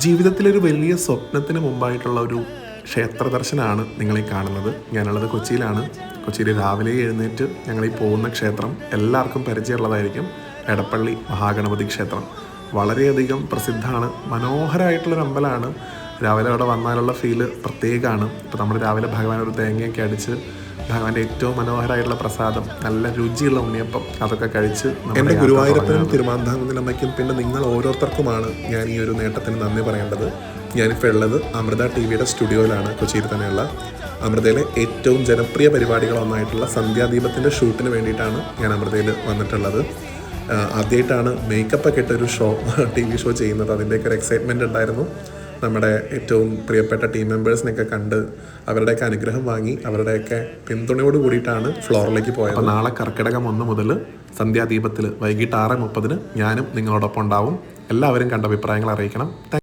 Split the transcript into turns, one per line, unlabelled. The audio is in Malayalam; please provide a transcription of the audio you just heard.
ജീവിതത്തിലൊരു വലിയ സ്വപ്നത്തിന് മുമ്പായിട്ടുള്ള ഒരു ക്ഷേത്ര ദർശനമാണ് നിങ്ങളീ കാണുന്നത്. ഞാനുള്ളത് കൊച്ചിയിലാണ്. കൊച്ചിയിൽ രാവിലെ എഴുന്നേറ്റ് ഞങ്ങളീ പോകുന്ന ക്ഷേത്രം എല്ലാവർക്കും പരിചയമുള്ളതായിരിക്കും എടപ്പള്ളി മഹാഗണപതി ക്ഷേത്രം. വളരെയധികം പ്രസിദ്ധമാണ്. മനോഹരമായിട്ടുള്ളൊരു അമ്പലമാണ്. രാവിലെ അവിടെ വന്നാലുള്ള ഫീൽ പ്രത്യേകമാണ്. ഇപ്പോൾ നമ്മൾ രാവിലെ ഭഗവാൻ ഒരു തേങ്ങയൊക്കെ അടിച്ച് ഭഗവാന്റെ ഏറ്റവും മനോഹരമായിട്ടുള്ള പ്രസാദം നല്ല രുചിയുള്ള ഉണ്ണിയപ്പം അതൊക്കെ കഴിച്ച് എന്റെ ഗുരുവായൂരപ്പനും തിരുമാന്താകുന്നിലമ്മയ്ക്കും പിന്നെ നിങ്ങൾ ഓരോരുത്തർക്കുമാണ് ഞാൻ ഈ ഒരു നേട്ടത്തിന് നന്ദി പറയേണ്ടത്. ഞാനിപ്പോൾ ഉള്ളത് അമൃത ടി വിയുടെ സ്റ്റുഡിയോയിലാണ് കൊച്ചിയിൽ തന്നെയുള്ള. അമൃതയിലെ ഏറ്റവും ജനപ്രിയ പരിപാടികളൊന്നായിട്ടുള്ള സന്ധ്യാദീപത്തിന്റെ ഷൂട്ടിന് വേണ്ടിയിട്ടാണ് ഞാൻ അമൃതയിൽ വന്നിട്ടുള്ളത്. ആദ്യമായിട്ടാണ് മേക്കപ്പൊക്കെ ഇട്ടൊരു ഷോ ടി വി ഷോ ചെയ്യുന്നത്. അതിന്റെയൊക്കെ ഒരു എക്സൈറ്റ്മെന്റ് ഉണ്ടായിരുന്നു. നമ്മുടെ ഏറ്റവും പ്രിയപ്പെട്ട ടീം മെമ്പേഴ്സിനെയൊക്കെ കണ്ട് അവരുടെയൊക്കെ അനുഗ്രഹം വാങ്ങി അവരുടെയൊക്കെ പിന്തുണയോട് കൂടിയിട്ടാണ് ഫ്ലോറിലേക്ക് പോയത്. അപ്പോൾ നാളെ കർക്കിടകം ഒന്ന് മുതൽ സന്ധ്യാദീപത്തിൽ വൈകിട്ട് ആറ് മുപ്പതിന് ഞാനും നിങ്ങളോടൊപ്പം ഉണ്ടാവും. എല്ലാവരും കണ്ട അഭിപ്രായങ്ങൾ അറിയിക്കണം.